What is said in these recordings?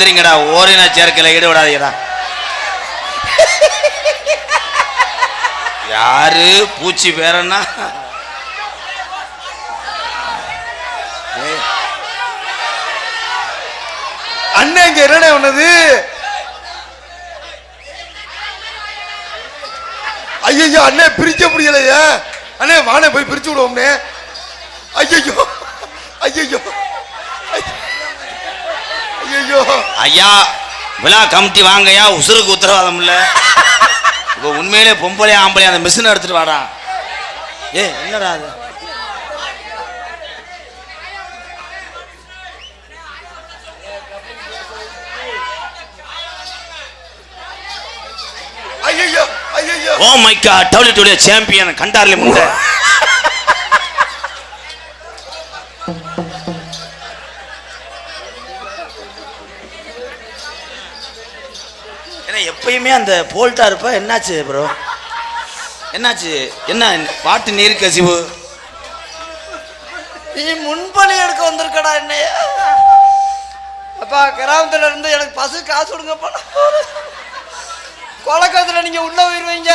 சரிங்கடா ஓரின சேர்க்கையில் ஈடுபடாதீங்கடா. யாரு? பூச்சி பேரன்னா? அண்ணன் இங்க என்னடா பண்ணது? ஐயோ அண்ணே பிரிக்க முடியலையே. அண்ணே வானே போய் பிரிச்சு விடுவோம்னே. ஐயோ ஐயோ ஐயோ ஐயோ விழா கமிட்டி வாங்கய்யா உசுருக்கு உத்தரவாதம் இல்ல. இப்போ உண்மையிலே பொம்பளை ஆம்பளை அந்த மிஷினை எடுத்துட்டு வாடா. ஏ என்னடா அது? ஐயோ ஐயோ oh my god W champion கண்டார்ல முண்டை. ஏன்னா எப்பயுமே அந்த போல்ட்டா இருப்ப. என்னாச்சு ப்ரோ என்னாச்சு? என்ன பாட்டு நீர் கசிவு? நீ முன்பணி எடுக்க வந்திருக்கடா என்னைய. அப்பா கிராமத்துல இருந்து எனக்கு பசு காசு கொடுங்கப்பா கொலக்கத்துல நீங்க உள்ள போயிருவீங்க.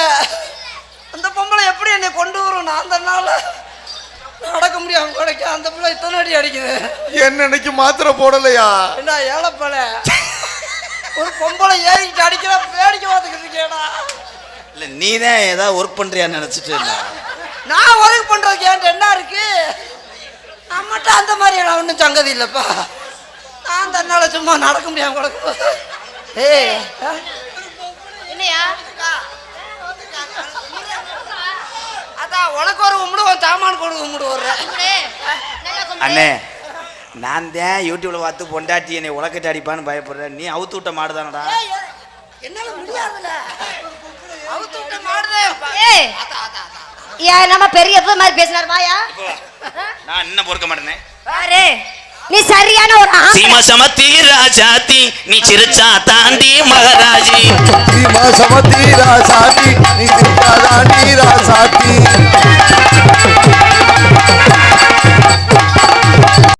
அந்த பொம்பளை எப்படி என்னை கொண்டு வரும்? நான் அந்த நாள் நடக்க முடியாம. கிடைக்க அந்த பிள்ளை இத்தனை அடி அடிக்குது. என்ன இன்னைக்கு மாத்திரை போடலையா? என்ன ஏழப்பல ஒரு பொம்பளை ஏறிட்டு அடிக்கிறா வேடிக்கை பார்த்துக்கிட்டு இருக்கேடா இல்ல நீ தான் ஏதாவது ஒர்க் பண்றியான்னு நினைச்சிட்டு நான் ஒர்க் பண்றதுக்கு ஏன்ட்டு என்ன இருக்கு நம்மகிட்ட அந்த மாதிரி எல்லாம் ஒன்றும் சங்கதி இல்லைப்பா நான் தன்னால சும்மா நடக்க முடியாம கிடக்கு ஏய்? என்னையா அதான் உனக்கு ஒரு உம்முடு உன் கும்பிடு. நல்லா கும்பிடு. அண்ணே நான் தான் யூடியூப்ல பார்த்து பொண்டாட்டி என்னை உலக்கட்டு அடிப்பான்னு பயப்படுறேன். நீ அவுத்து விட்ட மாடுதானடா ஏய், ஏய், என்னால முடியாதுல அவுத்து விட்ட மாடுதே. ஏய் ஏன் நம்ம பெரிய மாதிரி பேசினார் வாயா? நான் என்ன பொறுக்க மாட்டேனே. பாரு நீ சரியான ஒரு. சீம சமத்தி ராஜாத்தி நீ சிரிச்சா தாண்டி மகராஜி. சமத்தி நீ சிரிக்காதா நீ ராசாத்தி